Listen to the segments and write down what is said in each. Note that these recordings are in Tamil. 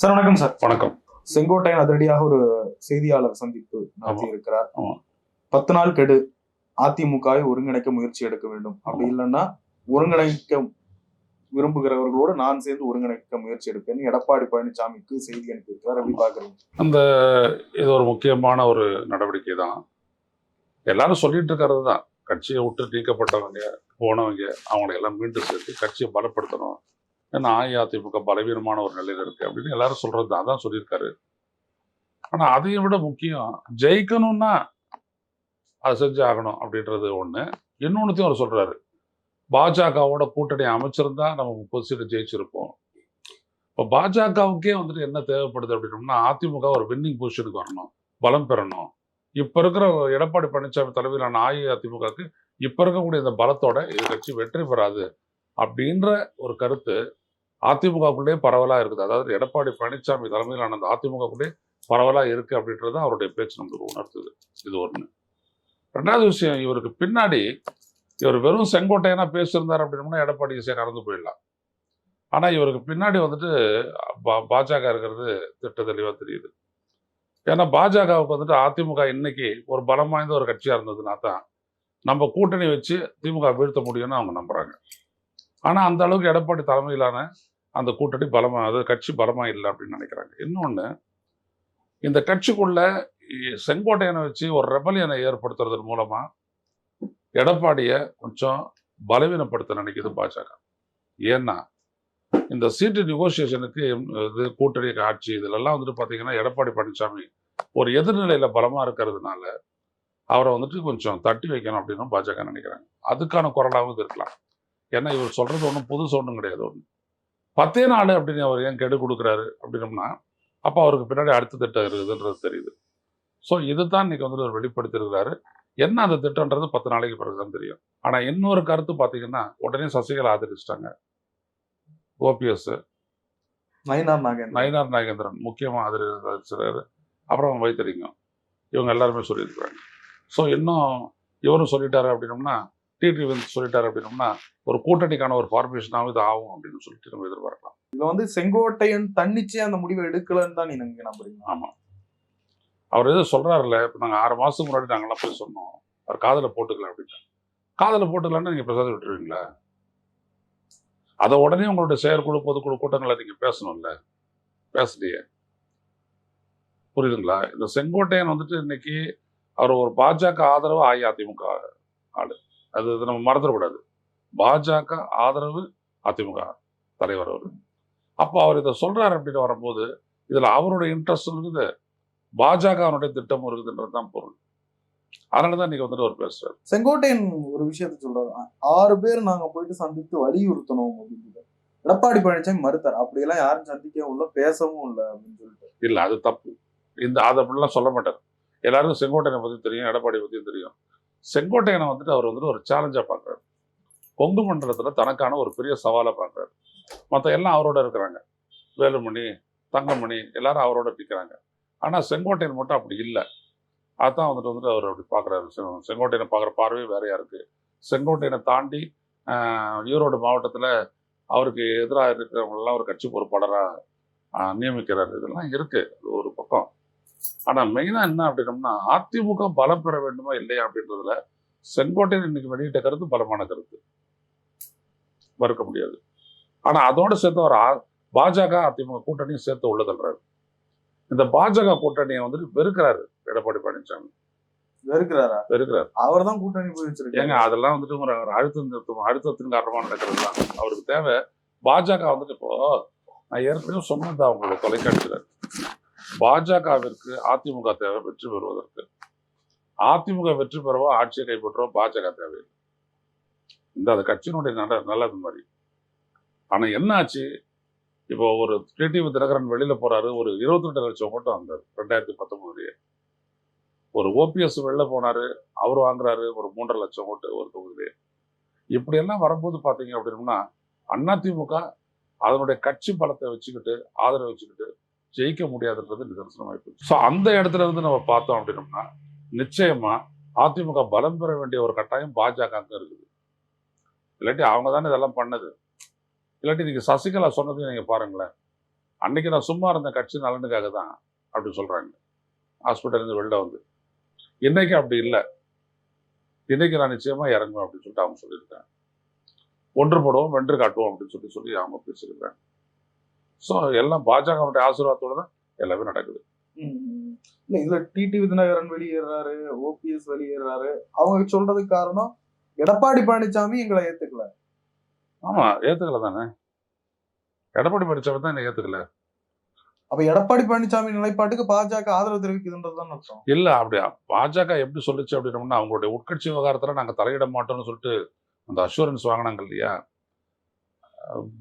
சார் வணக்கம் சார். வணக்கம். செங்கோட்டையன் அதிரடியாக ஒரு செய்தியாளர் சந்திப்பு நடத்தி இருக்கிறார். பத்து நாள் கெடு. அதிமுகவை ஒருங்கிணைக்க முயற்சி எடுக்க வேண்டும். அப்படி இல்லைன்னா ஒருங்கிணைக்க விரும்புகிறவர்களோடு நான் சேர்ந்து ஒருங்கிணைக்க முயற்சி எடுப்பேன் எடப்பாடி பழனிசாமிக்கு செய்தி அனுப்பியிருக்கிறார். எப்படி பாக்குறீங்க அந்த இது ஒரு முக்கியமான ஒரு நடவடிக்கை தான். எல்லாரும் சொல்லிட்டு இருக்கிறது தான். கட்சியை விட்டு நீக்கப்பட்டவங்க போனவங்க அவங்களை எல்லாம் மீண்டும் சேர்த்து கட்சியை பலப்படுத்தணும். ஏன்னா அஇஅதிமுக பலவீனமான ஒரு நிலையில் இருக்கு அப்படின்னு எல்லாரும் சொல்றது தான் அதான் சொல்லியிருக்காரு. ஆனா அதையும் விட முக்கியம் ஜெயிக்கணும்னா அதை செஞ்சு ஆகணும் அப்படின்றது ஒண்ணு. இன்னொன்னுத்தையும் அவர் சொல்றாரு. பாஜகவோட கூட்டணி அமைச்சிருந்தா நம்ம முப்பது சீட்டு ஜெயிச்சிருப்போம். இப்போ பாஜகவுக்கே வந்துட்டு என்ன தேவைப்படுது அப்படின்னோம்னா அதிமுக ஒரு வின்னிங் பொசிஷனுக்கு வரணும் பலம் பெறணும். இப்போ இருக்கிற எடப்பாடி பழனிசாமி தலைமையிலான அஇஅதிமுகவுக்கு இப்போ இருக்கக்கூடிய இந்த பலத்தோட இது கட்சி வெற்றி பெறாது. அப்படின்ற ஒரு கருத்து அதிமுகக்குள்ளே பரவலாக இருக்குது. அதாவது எடப்பாடி பழனிசாமி தலைமையிலான அந்த அதிமுகக்குள்ளே பரவலாக இருக்கு அப்படின்றது அவருடைய பேச்சு நம்மளுக்கு உணர்த்துது. இது ஒன்று ரெண்டாவது விஷயம் இவருக்கு பின்னாடி இவர் வெறும் செங்கோட்டையனா பேசியிருந்தார் அப்படின்னோம்னா எடப்பாடி ஈஸியாக கறந்து போயிடலாம். ஆனால் இவருக்கு பின்னாடி வந்துட்டு பா- பாஜக இருக்கிறது திட்ட தெளிவாக தெரியுது. ஏன்னா பாஜகவுக்கு வந்துட்டு அதிமுக இன்னைக்கு ஒரு பலம் வாய்ந்த ஒரு கட்சியாக இருந்ததுன்னா தான் நம்ம கூட்டணி வச்சு திமுக வீழ்த்த முடியும்னு அவங்க நம்புறாங்க. ஆனால் அந்த அளவுக்கு எடப்பாடி தலைமையிலான அந்த கூட்டணி பலமாக அது கட்சி பலமாக இல்லை அப்படின்னு நினைக்கிறாங்க. இன்னொன்னு இந்த கட்சிக்குள்ள செங்கோட்டையனை வச்சு ஒரு ரெபலியனை ஏற்படுத்துறதன் மூலமாக எடப்பாடியை கொஞ்சம் பலவீனப்படுத்த நினைக்குது பாஜக. ஏன்னா இந்த சீட்டு நெகோசியேஷனுக்கு இது கூட்டணி ஆட்சி இதிலெல்லாம் வந்துட்டு பார்த்தீங்கன்னா எடப்பாடி பழனிசாமி ஒரு எதிர்நிலையில் பலமாக இருக்கிறதுனால அவரை வந்துட்டு கொஞ்சம் தட்டி வைக்கணும் அப்படின்னு பாஜக நினைக்கிறாங்க. அதுக்கான குரலாகவும் இது இருக்கலாம். ஏன்னா இவர் சொல்றது ஒன்றும் புதுசு ஒன்றும் கிடையாது. ஒன்று பத்தே நாள் அப்படின்னு அவர் ஏன் கெடு கொடுக்குறாரு அப்படின்னம்னா அப்போ அவருக்கு பின்னாடி அடுத்த திட்டம் இருக்குதுன்றது தெரியுது. ஸோ இதுதான் இன்னைக்கு வந்துட்டு அவர் வெளிப்படுத்தியிருக்கிறாரு. என்ன அந்த திட்டம்ன்றது பத்து நாளைக்கு பிறகு தான் தெரியும். ஆனா இன்னொரு கருத்து பார்த்தீங்கன்னா உடனே சசிகலா ஆதரிச்சிட்டாங்க. ஓபிஎஸ். நயினார் நாகேந்திரன். நயினார் நாகேந்திரன் முக்கியமாக ஆதரிச்சிருக்காரு அப்புறம் வைத்திருங்க இவங்க எல்லாருமே சொல்லியிருக்கிறாங்க. ஸோ இன்னும் இவரும் சொல்லிட்டாரு அப்படின்னோம்னா டிடி வந்து சொல்லிட்டாரு அப்படின்னோம்னா ஒரு கூட்டணிக்கான ஒரு ஃபார்மேஷனாகவும் இது ஆகும் அப்படின்னு சொல்லிட்டு நம்ம எதிர்பார்க்கலாம். இதுல வந்து செங்கோட்டையன் தன்னிச்சே அந்த முடிவை எடுக்கலன்னு தான் நீங்க நம்புறீங்க ஆமாம் அவர் எதுவும் சொல்றாருல்ல இப்போ நாங்கள் ஆறு மாதத்துக்கு முன்னாடி நாங்கள்லாம் போய் சொன்னோம். அவர் காதில் போட்டுக்கலாம் அப்படின்னு. காதில் போட்டுக்கலாம்னு நீங்கள் பிரசாதம் விட்டுருவீங்களா? அதை உடனே உங்களுடைய செயற்குழு பொதுக்குழு கூட்டங்களை நீங்கள் பேசணும்ல? பேசலையே. புரியுதுங்களா? இந்த செங்கோட்டையன் வந்துட்டு இன்னைக்கு அவர் ஒரு பாஜக ஆதரவு அஇஅதிமுக ஆளு. அது நம்ம மறந்துடக்கூடாது. பாஜக ஆதரவு அதிமுக தலைவர் அவர் அப்போ அவர் இதை சொல்றாரு அப்படின்னு வரும்போது இதுல அவருடைய இன்ட்ரெஸ்ட் இருக்குது பாஜக அவனுடைய திட்டம் இருக்குதுன்றது தான் பொருள். அதனால தான் இன்னைக்கு வந்துட்டு அவர் பேசுறாரு. செங்கோட்டையன் ஒரு விஷயத்த சொல்றாரு. ஆறு பேர் நாங்க போயிட்டு சந்தித்து வலியுறுத்தணும் அப்படின்னு எடப்பாடி பழனிசாமி மறுத்தார். அப்படியெல்லாம் யாரும் சந்திக்கவும் இல்லை பேசவும் இல்லை அப்படின்னு சொல்லிட்டு. இல்ல அது தப்பு. இந்த அதை அப்படிலாம் சொல்ல மாட்டார். எல்லாருக்கும் செங்கோட்டையனை பத்தி தெரியும் எடப்பாடி பத்தியும் தெரியும். செங்கோட்டையனை வந்துட்டு அவர் வந்துட்டு ஒரு சேலஞ்சாக பார்க்குறாரு. கொங்கு மண்டலத்தில் தனக்கான ஒரு பெரிய சவாலை பார்க்குறாரு. மற்ற எல்லாம் அவரோட இருக்கிறாங்க. வேலுமணி தங்கமணி எல்லாரும் அவரோட நிற்கிறாங்க ஆனால் செங்கோட்டையன் மட்டும் அப்படி இல்லை. அதான் வந்துட்டு வந்துட்டு அவர் அப்படி பார்க்குறாரு. செங்கோட்டையனை பார்க்குற பார்வையே வேறையாக இருக்குது செங்கோட்டையனை தாண்டி ஈரோடு மாவட்டத்தில் அவருக்கு எதிராக இருக்கிறவங்களெல்லாம் ஒரு கட்சி பொறுப்பாளராக நியமிக்கிறார். இதெல்லாம் இருக்குது அது ஒரு பக்கம். ஆனா மெயினா என்ன அப்படின்னம்னா அதிமுக பலம் பெற வேண்டுமா இல்லையா அப்படின்றதுல செங்கோட்டையன் இன்னைக்கு வெளியிட்ட கருத்து பலமான கருத்து. மறுக்க முடியாது. ஆனா அதோட சேர்த்து அவர் பாஜக அதிமுக கூட்டணியும் சேர்த்து உள்ள தள்ளுறாரு. இந்த பாஜக கூட்டணியை வந்துட்டு வெறுக்கிறாரு எடப்பாடி பழனிசாமி வெறுக்கிறாரா? வெறுக்கிறாரு. அவர் தான் கூட்டணி போய் வச்சிருக்காங்க ஏங்க அதெல்லாம் வந்துட்டு ஒரு அழுத்தம் அழுத்தத்தின் காரணமா நடக்கிறது தான். அவருக்கு தேவை பாஜக வந்துட்டு இப்போ நான் ஏற்கனவே சொன்னது அவங்களோட தொலைக்காட்சியில். பாஜகவிற்கு அதிமுக தேவை வெற்றி பெறுவதற்கு. அதிமுக வெற்றி பெறவோ ஆட்சியை கைப்பற்றவோ பாஜக தேவையில்லை இந்த அந்த கட்சியினுடைய நல்ல நல்லது மாதிரி ஆனால் என்னாச்சு இப்போ ஒரு டிடிவி தினகரன் வெளியில் போறாரு. ஒரு இருபத்தி ரெண்டு லட்சம் மட்டும் வந்தார் ரெண்டாயிரத்தி பத்தொன்பதுலயே. ஒரு ஓபிஎஸ் வெளில போனார். அவர் வாங்குறாரு ஒரு மூன்றரை லட்சம் ஓட்டு ஒரு தொகுதியிலே. இப்படியெல்லாம் வரும்போது பார்த்தீங்க அப்படின்னா அதிமுக அதனுடைய கட்சி பலத்தை வச்சுக்கிட்டு ஆதரவு வச்சுக்கிட்டு ஜெயிக்க முடியாதுன்றது நிதர்சனம் போச்சு. ஸோ அந்த இடத்துல இருந்து நம்ம பார்த்தோம் அப்படின்னோம்னா நிச்சயமா அதிமுக பலம் பெற வேண்டிய ஒரு கட்டாயம் பாஜக இருக்குது. இல்லாட்டி அவங்க தானே இதெல்லாம் பண்ணது. இல்லாட்டி இன்னைக்கு சசிகலா சொன்னதையும் நீங்கள் பாருங்களேன். அன்னைக்கு நான் சும்மா இருந்த கட்சி நலனுக்காக தான் அப்படின்னு சொல்கிறாங்க ஹாஸ்பிட்டல்லேருந்து வெளில வந்து. இன்னைக்கு அப்படி இல்லை. இன்னைக்கு நான் நிச்சயமாக இறங்குவேன் அப்படின்னு சொல்லிட்டு அவங்க சொல்லியிருக்காங்க. ஒன்றுபடுவோம் வென்று காட்டுவோம் அப்படின்னு சொல்லி சொல்லி அவங்க பேசியிருக்காங்க ஸோ எல்லாம் பாஜகவுடைய ஆசீர்வாதத்தோட தான் எல்லாமே நடக்குது. இல்ல இதுல டிடி விதிநகரன் வெளியேறாரு ஓபிஎஸ் வெளியேறாரு. அவங்க சொல்றதுக்கு காரணம் எடப்பாடி பழனிசாமி எங்களை ஏத்துக்கல. ஆமா ஏத்துக்கல தானே? எடப்பாடி பழனிசாமி தான் என்னை ஏத்துக்கல. அப்ப எடப்பாடி பழனிசாமி நிலைப்பாட்டுக்கு பாஜக ஆதரவு தெரிவிக்குதுன்றதுதான் அர்த்தம்? இல்ல அப்படியா? பாஜக எப்படி சொல்லுச்சு அப்படின்னோம்னா அவங்களுடைய உட்கட்சி விவகாரத்துல நாங்க தலையிட மாட்டோம்னு சொல்லிட்டு அந்த அஷூரன்ஸ் வாங்கினாங்க இல்லையா?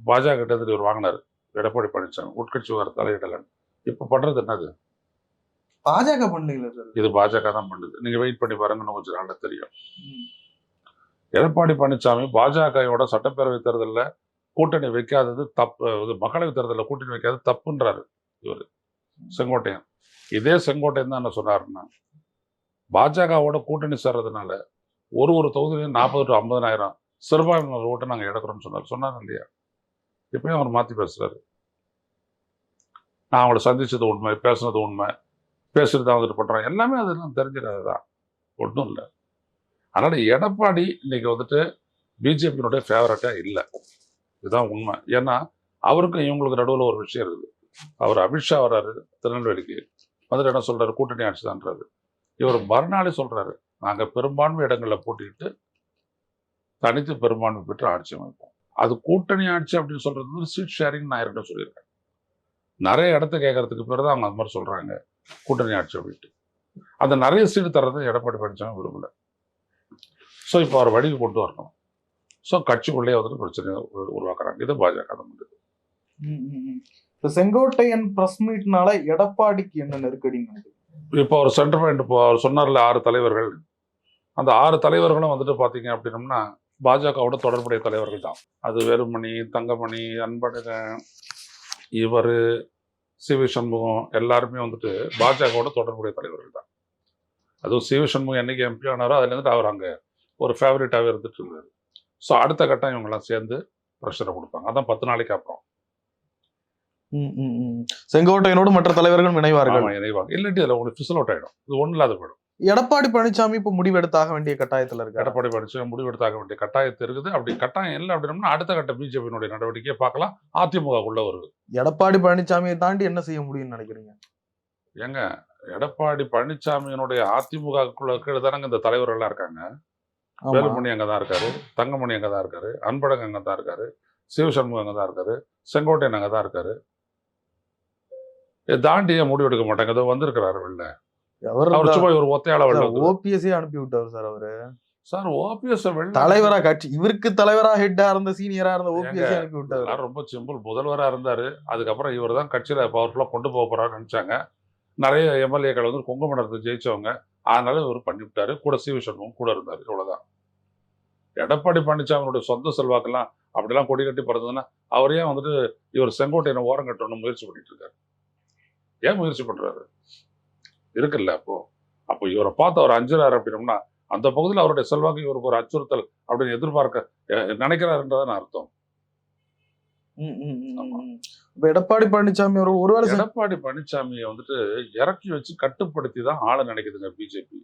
பாஜக கிட்ட இருந்து இவர் வாங்கினாரு. எடப்பாடி பழனிசாமி உட்கட்சி விவகாரம் தலையிடலன்னு இப்ப பண்றது என்னது? பாஜக பண்ணல சார்? இது பாஜக தான் பண்ணுது. நீங்க வெயிட் பண்ணி பாருங்கன்னு கொஞ்சம் நாள்ல தெரியும். எடப்பாடி பழனிசாமி பாஜகவோட சட்டப்பேரவை தேர்தல்ல கூட்டணி வைக்காதது தப்பு இது மக்களவை தேர்தலில் கூட்டணி வைக்காதது தப்புன்றாரு இவர். செங்கோட்டையன். இதே செங்கோட்டையன் தான் என்ன சொன்னாருன்னா பாஜகவோட கூட்டணி சேர்றதுனால ஒரு ஒரு தொகுதியிலையும் நாற்பது டு ஐம்பதனாயிரம் சிறுபான்மையினர் ஓட்டை நாங்கள் எடுக்கிறோம்னு சொன்னார். சொன்னார் இல்லையா? இப்பயும் அவர் மாற்றி பேசுறாரு. நான் அவங்கள சந்திச்சது உண்மை பேசுனது உண்மை பேசுறது தான் வந்துட்டு பண்றேன். எல்லாமே அதெல்லாம் தெரிஞ்சிடாதுதான். ஒன்றும் இல்லை. அதனால் எடப்பாடி இன்னைக்கு வந்துட்டு பிஜேபியினுடைய ஃபேவரட்டாக இல்லை. இதுதான் உண்மை. ஏன்னா அவருக்கும் இவங்களுக்கு நடுவில் ஒரு விஷயம் இருக்குது. அவர் அமித்ஷா வர்றாரு திருநெல்வேலிக்கு. வந்துட்டு என்ன சொல்றாரு? கூட்டணி ஆட்சி தான்றாரு இவர் மறுநாளே சொல்றாரு நாங்க பெரும்பான்மை இடங்களில் போட்டிக்கிட்டு தனித்து பெரும்பான்மை பெற்று ஆட்சி அமைப்போம். அது கூட்டணி ஆட்சி அப்படின்னு சொல்றது வந்து சீட் ஷேரிங் நான் யார்கிட்ட சொல்லியிருக்கேன் நிறைய இடத்த கேட்கறதுக்கு பேர் தான் அவங்க அது மாதிரி சொல்றாங்க. கூட்டணி ஆட்சி அப்படின்ட்டு. அந்த நிறைய சீட்டு தர்றது எடப்பாடி பழனிசாமி விரும்பல. ஸோ இப்போ அவர் வழிக்கு கொண்டு வரணும். ஸோ கட்சிக்குள்ளேயே வந்துட்டு பிரச்சனையை உரு- உருவாக்குறாங்க. இது பாஜக பண்ணுது. இப்ப செங்கோட்டையன் பிரஸ் மீட்னால எடப்பாடிக்கு என்ன நெருக்கடின்னு நினைக்கிறீங்க இப்போ அவர் சென்டர் பாயிண்ட் இப்போ அவர் சொன்னார்ல ஆறு தலைவர்கள். அந்த ஆறு தலைவர்களும் வந்துட்டு பார்த்தீங்க அப்படின்னம்னா பாஜகவோட தொடர்புடைய தலைவர்கள் தான். அது வேலுமணி தங்கமணி அன்பழகன் இவர் சி வி சண்முகம் எல்லாருமே வந்துட்டு பாஜகவோட தொடர்புடைய தலைவர்கள் தான். அதுவும் சி வி சண்முகம் என்னைக்கு எம்பி ஆனாரோ அதுலேருந்து அவர் அங்கே ஒரு ஃபேவரட்டாகவே இருந்துட்டு இருந்தார். ஸோ அடுத்த கட்டம் இவங்கெல்லாம் சேர்ந்து ப்ரெஷரை கொடுப்பாங்க. அதான் பத்து நாளைக்கு அப்புறம். செங்கோட்டையனோடு மற்ற தலைவர்கள் இணைவார்கள். இணைவாங்க. இல்லாட்டி அதில் உங்களுக்கு ஃபிசல் அவுட் ஆகிடும் இது ஒன்றும் இல்லாத போயிடும். எடப்பாடி பழனிசாமி இப்ப முடிவெடுத்தாக வேண்டிய கட்டாயத்துல இருக்காரு. எடப்பாடி பழனிசாமி முடிவெடுத்தாக வேண்டிய கட்டாயத்து இருக்குது. அப்படி கட்டாயம் இல்லை அப்படின்னா அடுத்த கட்ட பிஜேபியினுடைய நடவடிக்கையை பார்க்கலாம். அதிமுக உள்ள வருது. எடப்பாடி பழனிசாமியை தாண்டி என்ன செய்ய முடியும்னு நினைக்கிறீங்க? ஏங்க எடப்பாடி பழனிசாமியினுடைய அதிமுகக்குள்ள கீழே தானங்க இந்த தலைவர்கள்லாம் இருக்காங்க. ஆமா. வேலுமணி அங்கே தான் இருக்காரு தங்கமணி அங்கே தான் இருக்காரு அன்பழகன் அங்கே தான் இருக்காரு சிவசண்முகம் அங்கே தான் இருக்காரு செங்கோட்டையன் அங்கே தான் இருக்காரு. இதை தாண்டி ஏன் முடிவெடுக்க மாட்டாங்க. இதோ வந்திருக்கிறாரு வெளில. அவர் சும்மா ஒரு வந்து ஓபிஎஸ்ஸே அனுப்பி விட்டாரு சார் அவரு. சார் ஓபிஎஸ் தலைவரா கட்சி இவருக்கு தலைவரா ஹெட்டா இருந்த சீனியரா இருந்த ஓபிஎஸ் அனுப்பி விட்டாரு. ரொம்ப சிம்பிள் முதல்வராக இருந்தார். அதுக்கப்புறம் இவர் தான் கட்சியில் பவர்ஃபுல்லாக கொண்டு போக போகிறாருன்னு நினச்சாங்க. நிறைய எம்எல்ஏக்கள் வந்து குங்குமணத்தை ஜெயிச்சவங்க. அதனால இவர் பண்ணிவிட்டாரு கூட சி சண்முகம் கூட இருந்தார். இவ்வளோதான் எடப்பாடி பழனிசாமியோட சொந்த செல்வாக்கெல்லாம் அப்படிலாம் கொடி கட்டி பறந்ததுன்னா அவரே வந்துட்டு இவர் செங்கோட்டையனை ஓரம் கட்டணும்னு முயற்சி பண்ணிட்டு இருக்காரு. ஏன் முயற்சி பண்றாரு? இருக்குல்ல அப்போ. அப்போ இவரை பார்த்து அவர் அஞ்சுறாரு அப்படின்னம்னா அந்த பகுதியில் அவருடைய செல்வாக்கு இவருக்கு ஒரு அச்சுறுத்தல் அப்படின்னு எதிர்பார்க்க நினைக்கிறாருன்றதான் அர்த்தம். இப்ப எடப்பாடி பழனிசாமி ஒரு ஒருவேளை எடப்பாடி பழனிசாமியை வந்துட்டு இறக்கி வச்சு கட்டுப்படுத்தி தான் ஆள நினைக்குதுங்க பிஜேபி.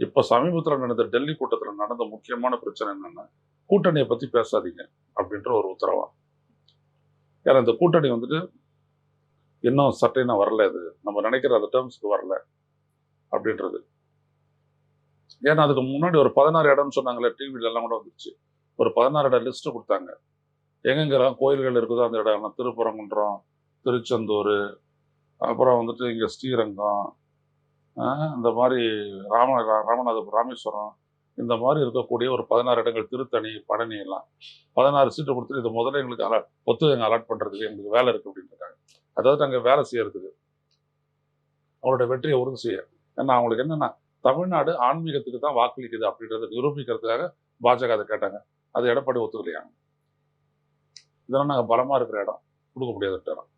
இப்ப சமீபத்துல நடந்த டெல்லி கூட்டத்துல நடந்த முக்கியமான பிரச்சனை என்னன்னா கூட்டணியை பத்தி பேசாதீங்க அப்படின்ற ஒரு உத்தரவா. ஏன்னா இந்த கூட்டணி வந்துட்டு இன்னும் சட்டைனா வரல இது நம்ம நினைக்கிற அந்த டேர்ம்ஸ்க்கு வரல அப்படின்றது. ஏன்னா அதுக்கு முன்னாடி ஒரு பதினாறு இடம்னு சொன்னாங்களே டிவில எல்லாம் கூட வந்துருச்சு. ஒரு பதினாறு இடம் லிஸ்ட் கொடுத்தாங்க. எங்கெங்கெல்லாம் கோயில்கள் இருக்குதோ அந்த இடம் திருப்பரங்குன்றம் திருச்செந்தூர் அப்புறம் வந்துட்டு இங்கே ஸ்ரீரங்கம் இந்த மாதிரி ராம ரா- ராமநாதபுரம் ராமேஸ்வரம் இந்த மாதிரி இருக்கக்கூடிய ஒரு பதினாறு இடங்கள் திருத்தணி பழனி எல்லாம். பதினாறு சீட்டு கொடுத்துட்டு இது முதல்ல எங்களுக்கு அலா எங்கள் அலாட் பண்ணுறதுக்கு எங்களுக்கு வேலை இருக்குது அப்படின்னு இருக்காங்க. அதாவது அங்கே வேலை செய்யறதுக்கு அவங்களோட வெற்றியை உறுதி செய்ய. ஏன்னா அவங்களுக்கு என்னன்னா தமிழ்நாடு ஆன்மீகத்துக்கு தான் வாக்களிக்குது அப்படின்றத நிரூபிக்கிறதுக்காக பாஜக அதை கேட்டாங்க. அது எடப்பாடி ஒத்துக்கலையாங்க இதெல்லாம் நாங்கள் பலமா இருக்கிற இடம். கொடுக்க முடியாத இடம்.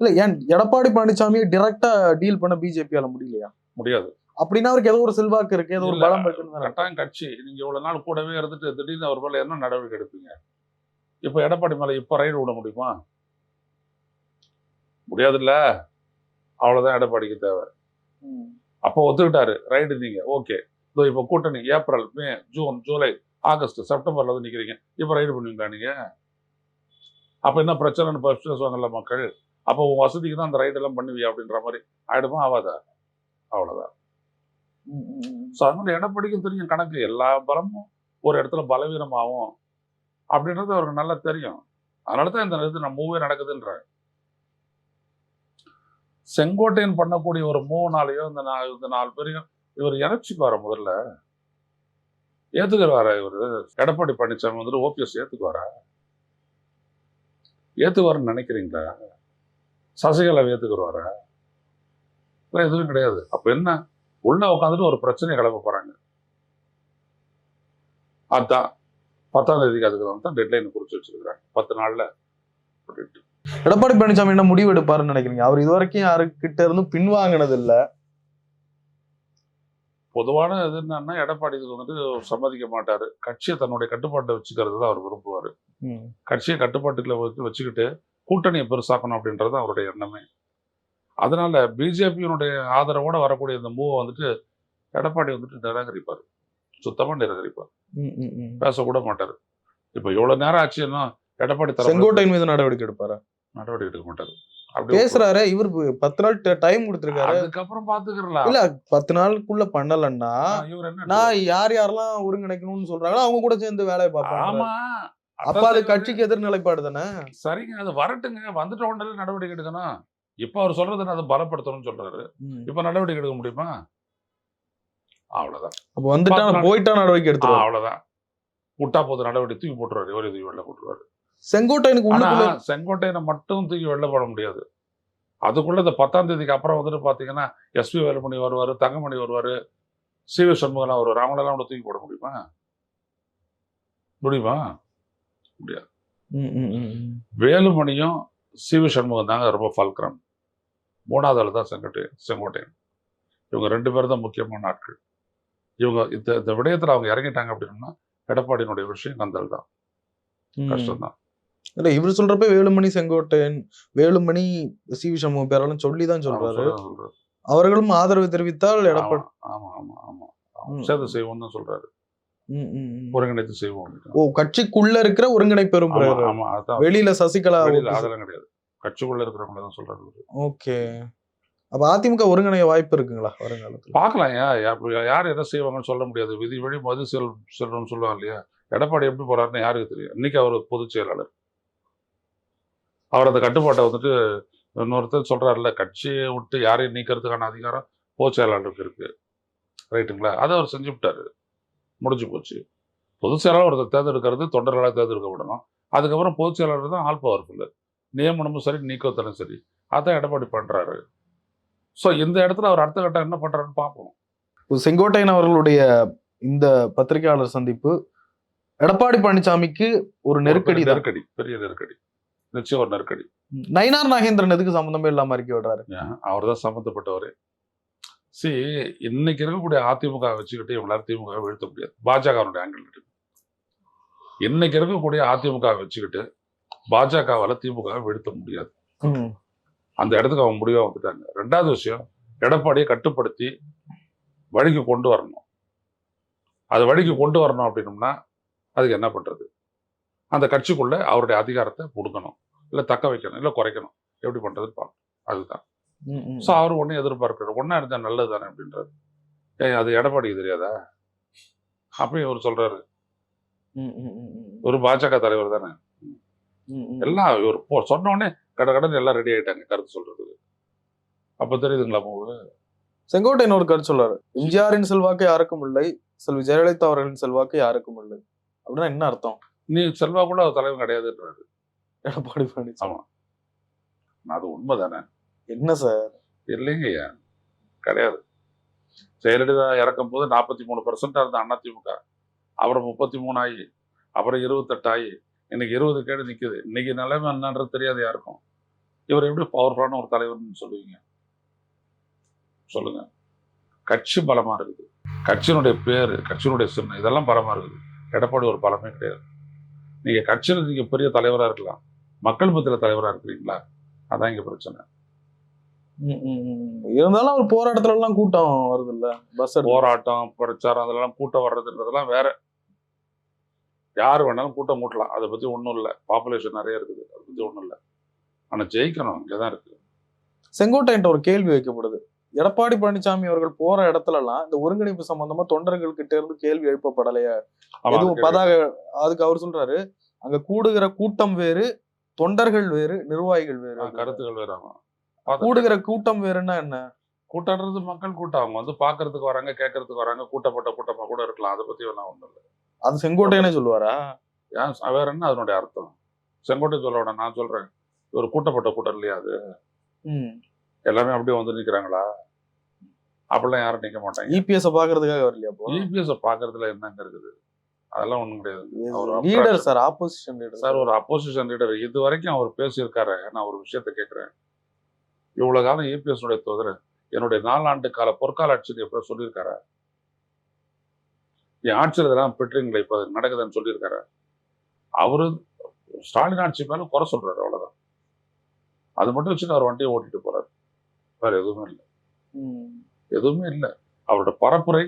இல்ல ஏன் எடப்பாடி பழனிசாமியை டைரக்டா டீல் பண்ண பிஜேபியால முடியலையா? முடியாது. அப்படின்னா அவருக்கு ஏதோ ஒரு செல்வாக்கு இருக்கு ஏதோ ஒரு பலம் இருக்குன்னு கட்டாயம் கட்சி நீங்க இவ்வளவு நாள் கூடவே இருந்துட்டு திடீர்னு அவர் மேல என்ன நடவடிக்கை எடுப்பீங்க? இப்ப எடப்பாடி மேல இப்ப ரைடு விட முடியுமா? முடியாதுல்ல? அவ்வளவுதான் எடப்பாடிக்கு தேவை. அப்போ ஒத்துக்கிட்டாரு. ரைடு நீங்க. ஓகே. இதோ இப்போ கூட்டணி April May June July August செப்டம்பர்ல வந்து நிக்கிறீங்க. இப்போ ரைடு பண்ணுவீங்களா நீங்க. அப்ப என்ன பிரச்சனைன்னு பேசுவாங்கல்ல மக்கள். அப்போ உன் வசதிக்கு தான் அந்த ரைடு எல்லாம் பண்ணுவியா அப்படின்ற மாதிரி. ஆயிடுமா? ஆகாதா அவ்வளவுதான். ஸோ அதனால எடப்பாடிக்கும் தெரியும் கணக்கு. எல்லா பலமும் ஒரு இடத்துல பலவீனமாகும். அப்படின்றது அவருக்கு நல்லா தெரியும். அதனால தான் இந்த இது நம்ம மூவே நடக்குதுன்ற செங்கோட்டையன் பண்ணக்கூடிய ஒரு மூணுனாலையோ இந்த நா இந்த நாலு பேரையும் இவர் இறச்சிக்குவார முதல்ல? ஏத்துக்குவாரா இவர்? எடப்பாடி பழனிசாமி வந்துட்டு ஓபிஎஸ் ஏத்துக்குவாரா? ஏத்துக்குவாருன்னு நினைக்கிறீங்களா? சசிகலா ஏத்துக்குருவாரா? இல்லை எதுவும் கிடையாது. அப்போ என்ன? உள்ள உட்காந்துட்டு ஒரு பிரச்சனையை கிளப்ப போறாங்க. அதான் பத்தாம் தேதிக்கு அதுக்கு தான் டெட்லைன் குறிச்சு வச்சிருக்கிறாங்க. பத்து நாள்ல. அப்படின்ட்டு. எடப்பாடி பழனிசாமி என்ன முடிவு எடுப்பாருன்னு நினைக்கிறீங்க? அவர் இது வரைக்கும் யாருக்கிட்ட இருந்தும் பின்வாங்கினது இல்ல பொதுவான இது என்னன்னா எடப்பாடி இதுக்கு வந்துட்டு சம்மதிக்க மாட்டாரு. கட்சியை தன்னுடைய கட்டுப்பாட்டை வச்சுக்கிறது தான் அவர் விரும்புவார். கட்சியை கட்டுப்பாட்டுக்குள்ள வச்சு வச்சுக்கிட்டு கூட்டணியை பெருசாக்கணும் அப்படின்றது அவருடைய எண்ணமே. அதனால பிஜேபியினுடைய ஆதரவோட வரக்கூடிய இந்த மூவை வந்துட்டு எடப்பாடி வந்துட்டு நிராகரிப்பார். சுத்தமா நிராகரிப்பார். பேசக்கூட மாட்டாரு. இப்ப எவ்வளவு நேரம் ஆச்சுன்னா எடப்பாடி தரப்புல செங்கோட்டையின் மீது நடவடிக்கை எடுப்பாரா? நடவடிக்கை எடுக்க மாட்டாரு. பேசுறாரு இவர் பத்து நாள் டைம் கொடுத்திருக்காரு. அதுக்கப்புறம் பாத்துக்கிறலாம் இல்ல பத்து நாளுக்குள்ள பண்ணலன்னா நான் யார் யாரெல்லாம் ஒருங்கிணைக்கணும்னு சொல்றாங்களோ அவங்க கூட சேர்ந்து வேலையை பார்ப்பாங்க. ஆமா. அப்ப அது கட்சிக்கு எதிர் நிலைப்பாடு தானே? சரிங்க அது வரட்டுங்க. வந்துட்ட உடனே நடவடிக்கை எடுக்கணும். இப்ப அவர் சொல்றது என்ன, அதை பலப்படுத்தணும்னு சொல்றாரு. இப்ப நடவடிக்கை எடுக்க முடியுமா? அவ்வளவுதான். அப்ப வந்துட்டா. போயிட்டா நடவடிக்கை ஆ, எடுத்துருவாங்க அவ்வளவுதான். விட்டா போது நடவடிக்கை தூக்கி போட்டுருவாரு. ஒரு தூக்கி வெளில போட்டுருவாரு. செங்கோட்டையனுக்கு உள்ளுக்குள்ள செங்கோட்டையனை மட்டும் தூக்கி வெளில போட முடியாது. அதுக்குள்ள இந்த பத்தாம் தேதிக்கு அப்புறம் வந்துட்டு பாத்தீங்கன்னா எஸ்பி வேலுமணி வருவாரு தங்கமணி வருவாரு சி வி சண்முகலாம் வருவாரு அவங்களெல்லாம் கூட தூக்கி போட முடியுமா? முடியுமா? ம், ம், ம், ம். வேலுமணியும் சி வி சண்முகம் தாங்க ரொம்ப ஃபல்க்ரம் மூணாவது ஆள் தான் செங்கோட்டையன் செங்கோட்டையன். இவங்க ரெண்டு பேரும் தான் முக்கியமான ஆட்கள். இவங்க இந்த இந்த விடயத்துல அவங்க இறங்கிட்டாங்க அப்படின்னா எடப்பாடியினுடைய விஷயம் கந்தல் தான். ம். இல்ல இவர் சொல்றப்ப வேலுமணி செங்கோட்டையன் வேலுமணி சி. வி. சண்முகம் பேரெல்லாம் சொல்லிதான் சொல்றாரு. அவர்களும் ஆதரவு தெரிவித்தால் எடப்பாடி ஆமா ஆமா ஆமா. சேர்ந்து செய்வோம் தான் சொல்றாரு. ஒருங்கிணைத்து செய்வோம். ஓ கட்சிக்குள்ள இருக்கிற ஒருங்கிணைப்பு பெறும் வெளியில சசிகலா அதெல்லாம் கிடையாது. கட்சிக்குள்ள இருக்கிறவங்கள தான் சொல்றாரு. ஓகே. அப்ப அதிமுக ஒருங்கிணைய வாய்ப்பு இருக்குங்களா வருங்காலத்துல? பார்க்கலாம் யார் எதை செய்வாங்கன்னு சொல்ல முடியாது. விதி வழி மது செல் செல்வம்னு சொல்லுவாங்க இல்லையா? எடப்பாடி எப்படி போறாருன்னு யாருக்கு தெரியும்? இன்னைக்கு அவர் பொதுச் செயலாளர். அவர் அந்த கட்டுப்பாட்டை வந்துட்டு இன்னொருத்தர் சொல்றாருல்ல கட்சியை விட்டு யாரையும் நீக்கிறதுக்கான அதிகாரம் பொதுச் செயலாளருக்கு இருக்கு. ரைட்டுங்களா? அதை அவர் செஞ்சு விட்டாரு. முடிஞ்சு போச்சு. பொதுச் செயலாளர் ஒருத்தர் தேர்ந்தெடுக்கிறது தொண்டர்களாக தேர்ந்தெடுக்க விடணும் அதுக்கப்புறம் பொதுச் செயலாளர் தான் ஆல் பவர்ஃபுல் நியமனமும் சரி நீக்கத்தலும் சரி. அதான் எடப்பாடி பண்றாரு. ஸோ இந்த இடத்துல அவர் அடுத்த கட்டம் என்ன பண்றாருன்னு பார்ப்போம். செங்கோட்டையன் அவர்களுடைய இந்த பத்திரிகையாளர் சந்திப்பு எடப்பாடி பழனிசாமிக்கு ஒரு நெருக்கடி நெருக்கடி பெரிய நெருக்கடி. நிச்சயம் ஒரு நெருக்கடி. நயினார் நாகேந்திரன் எதுக்கு சம்பந்தமே இல்லாம அறிக்கை விடுறாரு? அவர் தான் சம்மந்தப்பட்டவர் சி இன்னைக்கு இருக்கக்கூடிய அதிமுக வச்சுக்கிட்டு இவங்களால திமுக வீழ்த்த முடியாது. பாஜகவுடைய ஆங்கிள் இருக்கு இன்னைக்கு இருக்கக்கூடிய அதிமுக வச்சுக்கிட்டு பாஜகவால திமுக வீழ்த்த முடியாது. அந்த இடத்துக்கு அவங்க முடிவா வந்துட்டாங்க. ரெண்டாவது விஷயம் எடப்பாடியை கட்டுப்படுத்தி வழிக்கு கொண்டு வரணும். அது வழிக்கு கொண்டு வரணும் அப்படின்னம்னா அதுக்கு என்ன பண்றது? அந்த கட்சிக்குள்ள அவருடைய அதிகாரத்தை கொடுக்கணும். இல்ல தக்க வைக்கணும் இல்ல குறைக்கணும். எப்படி பண்றதுன்னு பார்க்கணும் அதுதான். ஸோ அவர் ஒன்றும் எதிர்பார்க்கிறார் ஒன்றா இருந்தா நல்லது தானே அப்படின்றாரு. ஏய் அது எடப்பாடிக்கு தெரியாதா? அப்பயும் இவர் சொல்றாரு. ம், ம், ம், ம். ஒரு பாஜக தலைவர் தானே. எல்லாம் இவர் போ சொன்ன உடனே கட கடன் எல்லாம் ரெடி ஆயிட்டாங்க கருத்து சொல்றதுக்கு. அப்ப தெரியுதுங்களா மூவு செங்கோட்டையன் ஒரு கருத்து சொல்றாரு. எம்ஜிஆரின் செல்வாக்கு யாருக்கும் இல்லை செல்வி ஜெயலலிதா அவர்களின் செல்வாக்கு யாருக்கும் இல்லை. அப்படின்னா என்ன அர்த்தம்? நீ செல்வா கூட அவர் தலைவர் கிடையாதுன்றாரு. எடப்பாடி பழனிசாமி ஆமா. அது உண்மைதானே? என்ன சார்? இல்லைங்கய்யா கிடையாது. ஜெயலலிதா இறக்கும் போது நாற்பத்தி மூணு பர்சன்டா இருந்த அதிமுக அப்புறம் முப்பத்தி மூணு ஆகி அப்புறம் இருபத்தெட்டு ஆகி இன்னைக்கு இருபது கேடு நிக்குது. இன்னைக்கு நிலைமை என்னன்றது தெரியாது யாருக்கும். இவர் எப்படி பவர்ஃபுல்லான ஒரு தலைவர்னு சொல்லுவீங்க? சொல்லுங்க. கட்சி பலமா இருக்குது. கட்சியினுடைய பேரு கட்சியினுடைய சின்னம் இதெல்லாம் பலமா இருக்குது. எடப்பாடி ஒரு பலமே கிடையாது. நீங்க கட்சியில நீங்க பெரிய தலைவரா இருக்கலாம். மக்கள் மத்தியில தலைவரா இருக்கிறீங்களா? அதான் இங்க பிரச்சனை. இருந்தாலும் அவர் போராட்டத்துல எல்லாம் கூட்டம் வருது இல்ல பஸ் போராட்டம் பிரச்சாரம் அதெல்லாம் கூட்டம் வர்றதுன்றதெல்லாம் வேற. யார் வேணாலும் கூட்டம் கூட்டலாம் அதை பத்தி ஒன்றும் இல்லை. பாப்புலேஷன் நிறைய இருக்குது. அதை பத்தி ஒன்றும் இல்லை. ஆனா ஜெயிக்கணும். இங்கதான் இருக்கு. செங்கோட்டையன்ட்ட ஒரு கேள்வி வைக்கப்படுது. எடப்பாடி பழனிசாமி அவர்கள் போற இடத்துல எல்லாம் இந்த ஒருங்கிணைப்பு சம்பந்தமா தொண்டர்கள் கிட்ட இருந்து கேள்வி எழுப்பப்படலையே. எதுவும் பதாக அதுக்கு அவர் சொல்றாரு அங்க கூடுகிற கூட்டம் வேறு தொண்டர்கள் வேறு நிர்வாகிகள் வேறு. கருத்துக்கள் வேற. கூடுகிற கூட்டம் வேறுன்னா என்ன? கூட்டம்ன்றது மக்கள் கூட்டம் அவங்க வந்து பாக்குறதுக்கு வராங்க கேட்கறதுக்கு வராங்க கூட்டப்பட்ட கூட்டமா கூட இருக்கலாம் அதை பத்தி வேணா ஒண்ணும் இல்லை. அது செங்கோட்டையனே சொல்லுவாரா? ஏன் வேற என்ன அதனுடைய அர்த்தம்? செங்கோட்டை சொல்ல நான் சொல்றேன் ஒரு கூட்டப்பட்ட கூட்டம் இல்லையா அது? எல்லாமே அப்படியே வந்து நிக்கிறாங்களா? அப்படிலாம் யாரும் நிக்க மாட்டாங்க. இபிஎஸ் பாக்குறதுக்காக வரலையா அப்போ? இபிஎஸ் பாக்குறதுல என்னங்க இருக்குது? அதெல்லாம் ஒண்ணும் கிடையாது. Leader sir opposition leader sir ஒரு அப்போசிஷன் லீடர் இது வரைக்கும் அவர் பேசியிருக்காரு. நான் ஒரு விஷயத்த கேட்கிறேன் இவ்வளவு காலம் இபிஎஸ் உடைய தோதர் என்னுடைய நாலாண்டு கால பொற்கால ஆட்சியில் எப்போ சொல்லியிருக்காரு? என் ஆட்சியில் இதெல்லாம் பெற்றீங்களே இப்ப நடக்குதுன்னு சொல்லியிருக்காரு. அவரு ஸ்டாலின் ஆட்சி மேல குறை சொல்றாரு அவ்வளவுதான். அது மட்டும் வச்சுட்டு அவர் வண்டியை ஓட்டிட்டு போறாரு. வேற எதுவுமே இல்லை. எதுவுமே இல்லை. அவரோட பரப்புரை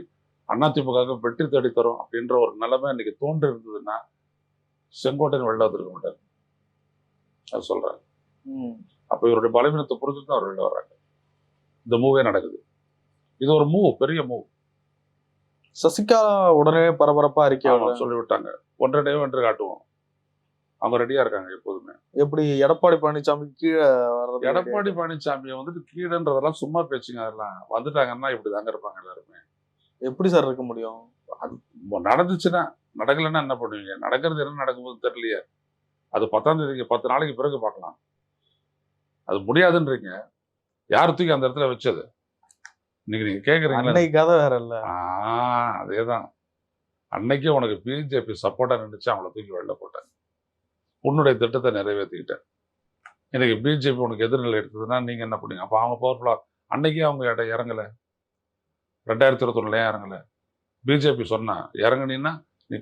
அதிமுக வெற்றி தேடி தரும் அப்படின்ற ஒரு நிலைமை இன்னைக்கு தோன்றி இருந்ததுன்னா செங்கோட்டையன் வெளில வந்திருக்க மாட்டார் அது சொல்றாரு அப்ப இவருடைய பலவீனத்தை புரிஞ்சுட்டு அவர் வெளில வர்றாங்க. இந்த மூவே நடக்குது. இது ஒரு மூவ் பெரிய மூவ். சசிகலா உடனே பரபரப்பா அறிக்கை. சொல்லிவிட்டாங்க. ஒன்றரை டே வென்று காட்டுவோம். அவங்க ரெடியா இருக்காங்க எப்போதுமே. எப்படி எடப்பாடி பழனிசாமி கீழே வர்றது எடப்பாடி பழனிசாமியை வந்துட்டு கீழன்றதெல்லாம் சும்மா பேச்சுங்க அதெல்லாம். வந்துட்டாங்கன்னா இப்படி தாங்க இருப்பாங்க எல்லாருமே. எப்படி சார் இருக்க முடியும்? இப்போ நடந்துச்சுன்னா நடக்கலைன்னா என்ன பண்ணுவீங்க? நடக்கிறது என்ன நடக்கும்போது தெரியலையே. அது பத்தாம் தேதிக்கு பத்து நாளைக்கு பிறகு பார்க்கலாம். அது முடியாதுன்றீங்க. யார் தூக்கி அந்த இடத்துல வச்சது? இன்னைக்கு நீங்க கேக்குறீங்களா? அன்னைக்கு கதை வேற இல்ல. ஆ அதேதான். அன்னைக்கே உனக்கு பிஜேபி சப்போர்ட்டா நின்றுச்சு அவங்கள தூக்கி வெளில போட்டேன் உன்னுடைய திட்டத்தை நிறைவேற்றிக்கிட்டேன். இன்னைக்கு பிஜேபி உனக்கு எதிர்நிலை எடுத்ததுன்னா நீங்க என்ன பண்ணீங்க? அப்ப அவங்க பவர்ஃபுல்லா அன்னைக்கே அவங்க இட இறங்கல. ரெண்டாயிரத்தி இருபத்தொன்னுல ஏன் இறங்கல பிஜேபி சொன்னா இறங்குனீன்னா நீ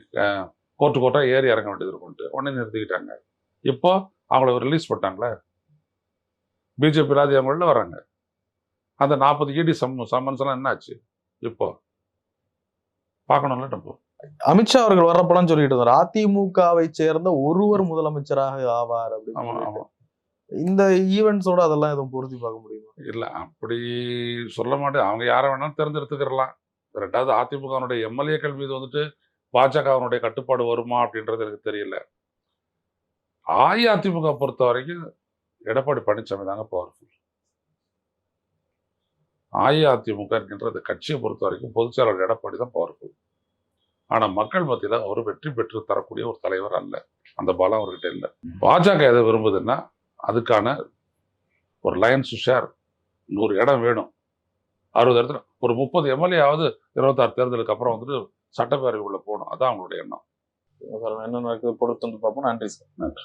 கோர்ட்டு கோர்ட்டா ஏறி இறங்க வேண்டியது இருக்கும்ட்டு உடனே நிறுத்திக்கிட்டாங்க. இப்போ அவங்கள ரிலீஸ் பண்ணிட்டாங்களே. பிஜேபி ராஜி அவங்க வராங்க அந்த நாற்பது இடி சம் சம்மன்ஸ் எல்லாம் என்னாச்சு? இப்போ. பார்க்கணும்ல நம்ம. அமித்ஷா அவர்கள் வர்றப்பலாம் சொல்லிட்டு இருந்தார். அதிமுகவை சேர்ந்த ஒருவர் முதலமைச்சராக ஆவார் அப்படின்னு இந்த ஈவெண்ட்ஸோட அதெல்லாம் எதுவும் பொருத்தி பார்க்க முடியுமா? இல்ல அப்படி சொல்ல மாட்டேன். அவங்க யாரை வேணாலும் தேர்ந்தெடுத்துக்கிறலாம் ரெண்டாவது அதிமுகனுடைய எம்எல்ஏக்கள் மீது வந்துட்டு பாஜகவினுடைய கட்டுப்பாடு வருமா அப்படின்றது எனக்கு தெரியல. அஇஅதிமுக பொறுத்த வரைக்கும் எடப்பாடி பழனிசாமி தாங்க பவர்ஃபுல் அஇஅதிமுக என்கின்ற அந்த கட்சியை பொறுத்த வரைக்கும் பொதுச் செயலாளர் எடப்பாடி தான் பவர்ஃபுல் ஆனா மக்கள் மத்தியில அவர் வெற்றி பெற்று தரக்கூடிய ஒரு தலைவர் அல்ல. அந்த பலம் அவர்கிட்ட இல்லை. பாஜக எதை விரும்புதுன்னா அதுக்கான ஒரு லயன்ஸ் ஷேர். நூறு இடம் வேணும். அறுபது இடத்துல ஒரு முப்பது எம்எல்ஏ ஆவது இருபத்தாறு தேர்தலுக்கு அப்புறம் வந்துட்டு சட்டப்பேரவைக்குள்ள போகணும். அதான் அவங்களுடைய எண்ணம். என்ன நடக்குது? பொறுத்து வந்து பார்ப்போம். நன்றி சார். நன்றி.